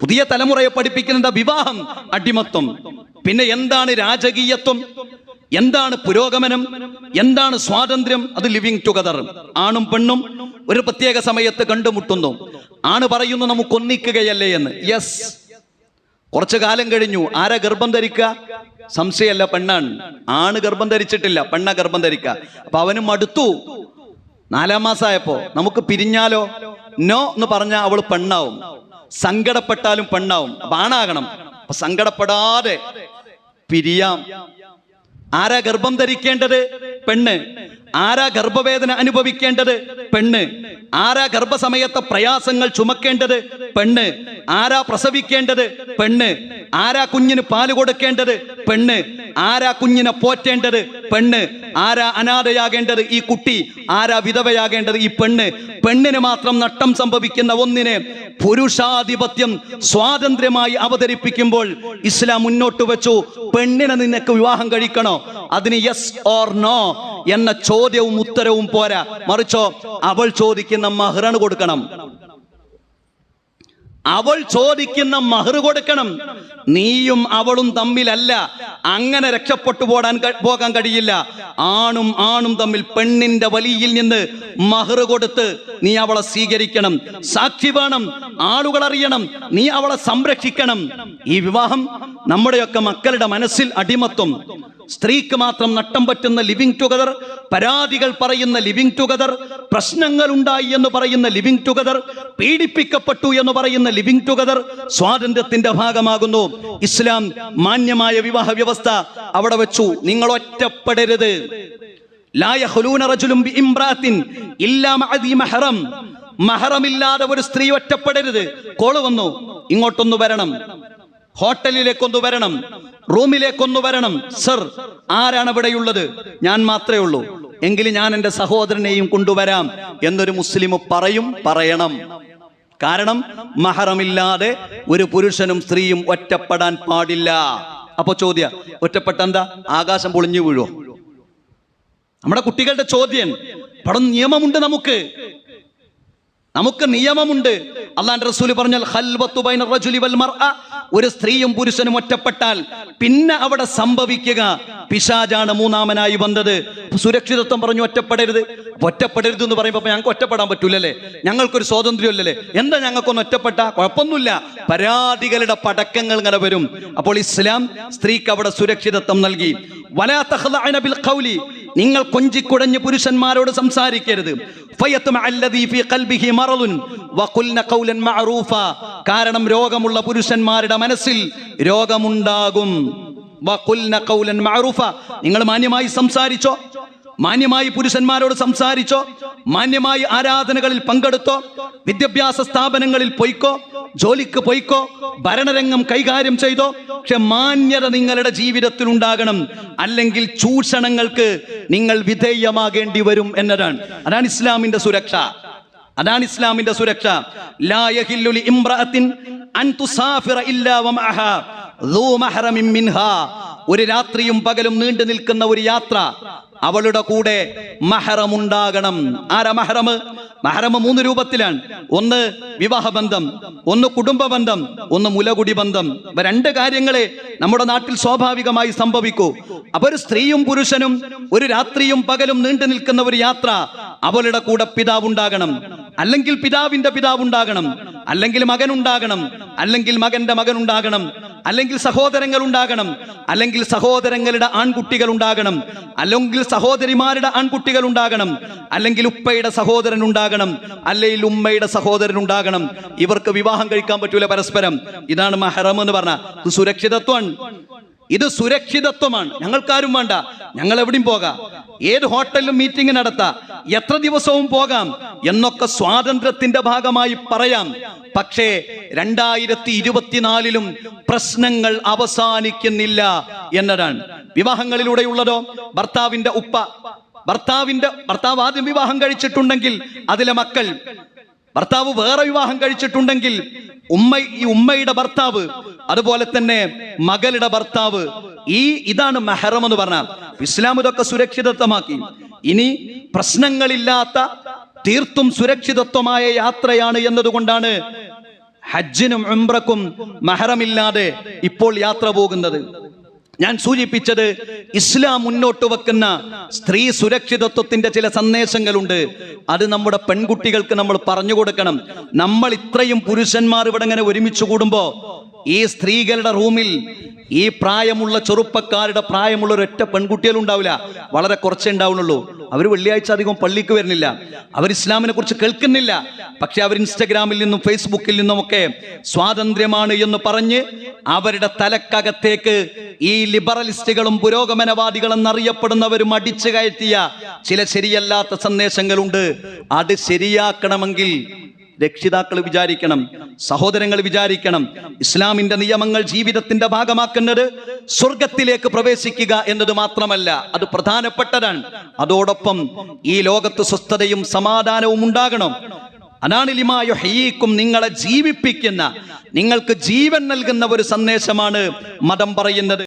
പുതിയ തലമുറയെ പഠിപ്പിക്കുന്നത് വിവാഹം അടിമത്വം. പിന്നെ എന്താണ് രാജകീയത്വം? എന്താണ് പുരോഗമനം? എന്താണ് സ്വാതന്ത്ര്യം? അത് ലിവിങ് ടുഗദർ. ആണും പെണ്ണും ഒരു പ്രത്യേക സമയത്ത് കണ്ടുമുട്ടുന്നു. ആണ് പറയുന്നു നമുക്ക് ഒന്നിക്കുകയല്ലേ എന്ന്. യെസ് കുറച്ചു കാലം കഴിഞ്ഞു. ആരാ ഗർഭം ധരിക്കുക? സംശയമല്ല പെണ്ണാണ്. ആണ് ഗർഭം ധരിച്ചിട്ടില്ല പെണ്ണ ഗർഭം ധരിക്കുക. അപ്പൊ അവനും മടുത്തു. നാലാം മാസമായപ്പോ നമുക്ക് പിരിഞ്ഞാലോ? നോ എന്ന് പറഞ്ഞാൽ അവൾ പെണ്ണാവും. സങ്കടപ്പെട്ടാലും പെണ്ണാവും. ആണാകണം അപ്പൊ സങ്കടപ്പെടാതെ പിരിയാം. ആരാ ഗർഭം ധരിക്കേണ്ടത്? പെണ്ണ്. ആരാ ഗർഭവേദന അനുഭവിക്കേണ്ടത്? പെണ്ണ്. ആരാ ഗർഭസമയത്തെ പ്രയാസങ്ങൾ ചുമക്കേണ്ടത്? പെണ്ണ്. ആരാ പ്രസവിക്കേണ്ടത്? പെണ്ണ്. ആരാ കുഞ്ഞിന് പാൽ കൊടുക്കേണ്ടത്? പെണ്ണ്. ആരാ കുഞ്ഞിനെ പോറ്റേണ്ടത്? പെണ്ണ്. ആരാ അനാഥയാകേണ്ടത്? ഈ കുട്ടി. ആരാ വിധവയാകേണ്ടത്? ഈ പെണ്ണ്. പെണ്ണിന് മാത്രം നട്ടം സംഭവിക്കുന്ന ഒന്നിനെ പുരുഷാധിപത്യം സ്വാതന്ത്ര്യമായി അവതരിപ്പിക്കുമ്പോൾ ഇസ്ലാം മുന്നോട്ട് വെച്ചു. പെണ്ണിനെ നിനക്ക് വിവാഹം കഴിക്കണോ? അതിന് യെസ് ഓർ നോ എന്ന ചോദ്യവും ഉത്തരവും പോരാ. മറിച്ചോ അവൾ ചോദിക്കുന്ന മഹ്റാണ് കൊടുക്കണം. അവൾ ചോദിക്കുന്ന മഹർ കൊടുക്കണം. നീയും അവളും തമ്മിലല്ല. അങ്ങനെ രക്ഷപ്പെട്ടു പോടാൻ പോകാൻ കഴിയില്ല. ആണും ആണും തമ്മിൽ പെണ്ണിന്റെ വലിയിൽ നിന്ന് മഹർ കൊടുത്ത് നീ അവളെ സ്വീകരിക്കണം. സാക്ഷി വേണം. ആളുകൾ അറിയണം. നീ അവളെ സംരക്ഷിക്കണം. ഈ വിവാഹം നമ്മുടെയൊക്കെ മക്കളുടെ മനസ്സിൽ അടിമത്വം. സ്ത്രീക്ക് മാത്രം നട്ടം പറ്റുന്ന ലിവിങ് ടുഗദർ പരാതികൾ പറയുന്ന ലിവിങ് ടുഗദർ പ്രശ്നങ്ങൾ ഉണ്ടായി എന്ന് പറയുന്ന ലിവിങ് ടുഗദർ പീഡിപ്പിക്കപ്പെട്ടു എന്ന് പറയുന്ന ലിവിങ് ടുഗദർ സ്വാതന്ത്ര്യത്തിന്റെ ഭാഗമാകുന്നു. ഇസ്ലാം മാന്യമായ വിവാഹ വ്യവസ്ഥ അവിടെ വെച്ചു. നിങ്ങൾ ഒറ്റപ്പെടരുത്. മഹറമില്ലാതെ ഒരു സ്ത്രീ ഒറ്റപ്പെടരുത്. കോൾ വന്നു. ഇങ്ങോട്ടൊന്ന് വരണം. ഹോട്ടലിലേക്കൊന്ന് വരണം. റൂമിലേക്കൊന്ന് വരണം. സർ ആരാണ് ഇവിടെയുള്ളത് ഞാൻ മാത്രമേ ഉള്ളൂ. എങ്കിലും ഞാൻ എന്റെ സഹോദരനെയും കൊണ്ടുവരാം എന്നൊരു മുസ്ലിം പറയും പറയണം. കാരണം മഹറമില്ലാതെ ഒരു പുരുഷനും സ്ത്രീയും ഒറ്റപ്പെടാൻ പാടില്ല. അപ്പൊ ചോദ്യ ഒറ്റപ്പെട്ട എന്താ? ആകാശം പൊളിഞ്ഞു വീഴോ നമ്മുടെ കുട്ടികളുടെ ചോദ്യം പടം നിയമമുണ്ട് നമുക്ക്. നമുക്ക് നിയമമുണ്ട്. അള്ളാന്റെ റസൂൽ പറഞ്ഞാൽ ഒരു സ്ത്രീയും പുരുഷനും ഒറ്റപ്പെട്ടാൽ പിന്നെ അവിടെ സംഭവിക്കുക. പിശാജാണ് മൂന്നാമനായി വന്നത്. സുരക്ഷിതത്വം പറഞ്ഞു ഒറ്റപ്പെടരുത്. ഒറ്റപ്പെടരുത് എന്ന് പറയുമ്പോൾ ഞങ്ങൾക്ക് ഒറ്റപ്പെടാൻ പറ്റൂലല്ലേ? ഞങ്ങൾക്കൊരു സ്വാതന്ത്ര്യമില്ലല്ലേ? എന്താ ഞങ്ങൾക്കൊന്ന് ഒറ്റപ്പെട്ട? കുഴപ്പമൊന്നുമില്ല. പരാതികളുടെ പടക്കങ്ങൾ ഇങ്ങനെ വരും. അപ്പോൾ ഇസ്ലാം സ്ത്രീക്ക് അവിടെ സുരക്ഷിതത്വം നൽകി. വലാ ബിൽ ഖൗലി. നിങ്ങൾ കൊഞ്ചിക്കുടഞ്ഞ് പുരുഷന്മാരോട് സംസാരിക്കരുത്. കാരണം രോഗമുള്ള പുരുഷന്മാരുടെ മനസ്സിൽ രോഗമുണ്ടാകും. നിങ്ങൾ മാന്യമായി സംസാരിച്ചോ? മാന്യമായി പുരുഷന്മാരോട് സംസാരിച്ചോ? മാന്യമായി ആരാധനകളിൽ പങ്കെടുത്തോ? വിദ്യാഭ്യാസ സ്ഥാപനങ്ങളിൽ പൊയ്ക്കോ? ജോലിക്ക് പൊയ്ക്കോ? ഭരണരംഗം കൈകാര്യം ചെയ്തോ? പക്ഷെ മാന്യത നിങ്ങളുടെ ജീവിതത്തിൽ ഉണ്ടാകണം. അല്ലെങ്കിൽ ചൂഷണങ്ങൾക്ക് നിങ്ങൾ വിധേയമാകേണ്ടി വരും എന്നതാണ്. അതാണ് ഇസ്ലാമിന്റെ സുരക്ഷ. അതാണ് ഇസ്ലാമിന്റെ സുരക്ഷ. അൻ തുസാഫിറ ഇല്ലാ മഹ്റമിൻ മിൻഹാ. ഒരു രാത്രിയും പകലും നീണ്ടു നിൽക്കുന്ന ഒരു യാത്ര അവളുടെ കൂടെ മഹറമുണ്ടാകണം. ആരാ മഹറം മഹറം മൂന്ന് രൂപത്തിലാണ്. ഒന്ന് വിവാഹബന്ധം ഒന്ന് കുടുംബ ബന്ധം ഒന്ന് മുലകുടി ബന്ധം ഇവ രണ്ട് കാര്യങ്ങളെ നമ്മുടെ നാട്ടിൽ സ്വാഭാവികമായി സംഭവിക്കൂ. അപ്പൊ ഒരു സ്ത്രീയും പുരുഷനും ഒരു രാത്രിയും പകലും നീണ്ടു നിൽക്കുന്ന ഒരു യാത്ര അവളുടെ കൂടെ പിതാവ് ഉണ്ടാകണം അല്ലെങ്കിൽ പിതാവിന്റെ പിതാവ് ഉണ്ടാകണം അല്ലെങ്കിൽ മകൻ ഉണ്ടാകണം അല്ലെങ്കിൽ മകന്റെ മകൻ ഉണ്ടാകണം അല്ലെങ്കിൽ സഹോദരങ്ങൾ ഉണ്ടാകണം. അല്ലെങ്കിൽ സഹോദരങ്ങളുടെ ആൺകുട്ടികൾ ഉണ്ടാകണം. അല്ലെങ്കിൽ സഹോദരിമാരുടെ ആൺകുട്ടികൾ ഉണ്ടാകണം. അല്ലെങ്കിൽ ഉപ്പയുടെ സഹോദരൻ ഉണ്ടാകണം. അല്ലെങ്കിൽ ഉമ്മയുടെ സഹോദരൻ ഉണ്ടാകണം. ഇവർക്ക് വിവാഹം കഴിക്കാൻ പറ്റൂല പരസ്പരം. ഇതാണ് മഹറം എന്ന് പറഞ്ഞ. സുരക്ഷിതത്വമാണ് ഇത് സുരക്ഷിതത്വമാണ്. ഞങ്ങൾക്കാരും വേണ്ട. ഞങ്ങൾ എവിടെയും പോകാം. ഏത് ഹോട്ടലിലും മീറ്റിംഗ് നടത്താം. എത്ര ദിവസവും പോകാം. എന്നൊക്കെ സ്വാതന്ത്ര്യത്തിന്റെ ഭാഗമായി പറയാം. പക്ഷേ രണ്ടായിരത്തി ഇരുപത്തിനാലിലും പ്രശ്നങ്ങൾ അവസാനിക്കുന്നില്ല എന്നതാണ്. വിവാഹങ്ങളിലൂടെയുള്ളതോ ഭർത്താവിന്റെ ഉപ്പ ഭർത്താവിന്റെ ഭർത്താവ് ആദ്യം വിവാഹം കഴിച്ചിട്ടുണ്ടെങ്കിൽ അതിലെ മക്കൾ ഭർത്താവ് വേറെ വിവാഹം കഴിച്ചിട്ടുണ്ടെങ്കിൽ ഉമ്മ ഈ ഉമ്മയുടെ ഭർത്താവ് അതുപോലെ തന്നെ മകളുടെ ഭർത്താവ് ഈ ഇതാണ് മെഹറം എന്ന് പറഞ്ഞാൽ. ഇസ്ലാം ഇതൊക്കെ സുരക്ഷിതത്വമാക്കി. ഇനി പ്രശ്നങ്ങളില്ലാത്ത തീർത്തും സുരക്ഷിതത്വമായ യാത്രയാണ് എന്നതുകൊണ്ടാണ് ഹജ്ജിനും ഉംറക്കും മഹറമില്ലാതെ ഇപ്പോൾ യാത്ര പോകുന്നത്. ഞാൻ സൂചിപ്പിച്ചത് ഇസ്ലാം മുന്നോട്ട് വെക്കുന്ന സ്ത്രീ സുരക്ഷിതത്വത്തിന്റെ ചില സന്ദേശങ്ങളുണ്ട്. അത് നമ്മുടെ പെൺകുട്ടികൾക്ക് നമ്മൾ പറഞ്ഞു കൊടുക്കണം. നമ്മൾ ഇത്രയും പുരുഷന്മാർ ഇവിടെ ഇങ്ങനെ ഒരുമിച്ച് കൂടുമ്പോ ഈ സ്ത്രീകളുടെ റൂമിൽ ഈ പ്രായമുള്ള ചെറുപ്പക്കാരുടെ പ്രായമുള്ള ഒരൊറ്റ പെൺകുട്ടികളും ഉണ്ടാവില്ല വളരെ കുറച്ചേ ഉണ്ടാവുന്നുള്ളൂ. അവർ വെള്ളിയാഴ്ച അധികം പള്ളിക്ക് വരുന്നില്ല. അവർ ഇസ്ലാമിനെ കുറിച്ച് കേൾക്കുന്നില്ല. പക്ഷെ അവർ ഇൻസ്റ്റഗ്രാമിൽ നിന്നും ഫേസ്ബുക്കിൽ നിന്നുമൊക്കെ സ്വാതന്ത്ര്യമാണ് എന്ന് പറഞ്ഞ് അവരുടെ തലക്കകത്തേക്ക് ഈ ലിബറലിസ്റ്റുകളും പുരോഗമനവാദികളും അറിയപ്പെടുന്നവരും അടിച്ചു കയറ്റിയ ചില ശരിയല്ലാത്ത സന്ദേശങ്ങളുണ്ട്. അത് ശരിയാക്കണമെങ്കിൽ രക്ഷിതാക്കൾ വിചാരിക്കണം. സഹോദരങ്ങൾ വിചാരിക്കണം ഇസ്ലാമിന്റെ നിയമങ്ങൾ ജീവിതത്തിന്റെ ഭാഗമാക്കുന്നത് സ്വർഗത്തിലേക്ക് പ്രവേശിക്കുക എന്നത് മാത്രമല്ല അത് പ്രധാനപ്പെട്ടതാണ്. അതോടൊപ്പം ഈ ലോകത്ത് സ്വസ്ഥതയും സമാധാനവും ഉണ്ടാകണം. അതാണ് ലിമായു ഹയ്യീക്കും നിങ്ങളെ ജീവിപ്പിക്കുന്ന നിങ്ങൾക്ക് ജീവൻ നൽകുന്ന ഒരു സന്ദേശമാണ് മതം പറയുന്നത്.